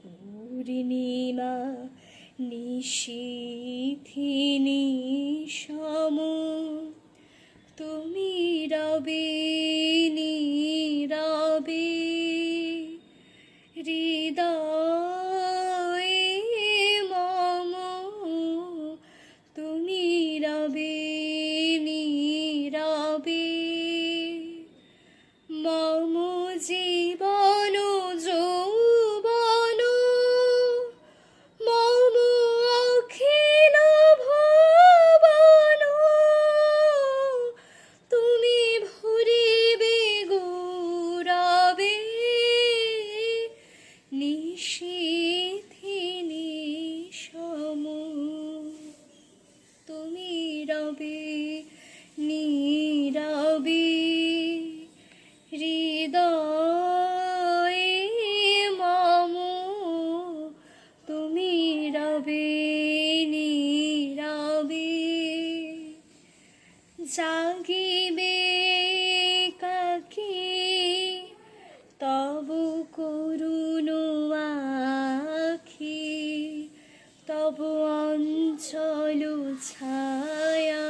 পূর্ণিমা নিশিথিনী জাগিবে কাকি? তবু করুন আখি তবু অঞ্চল ছায়া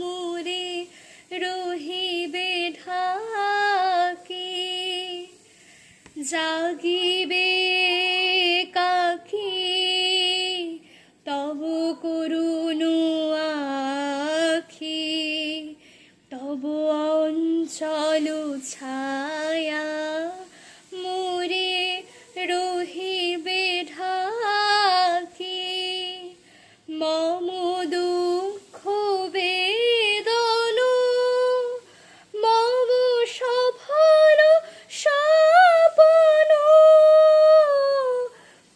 মুরে রহিবে ঢাকি। জাগিবে ছায়া মোরে রহিবে ঢাকি। মম দুঃখ বেদন মম সফল সপন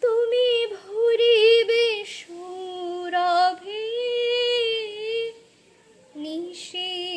তুমি ভুরিবে সুরভে নিশে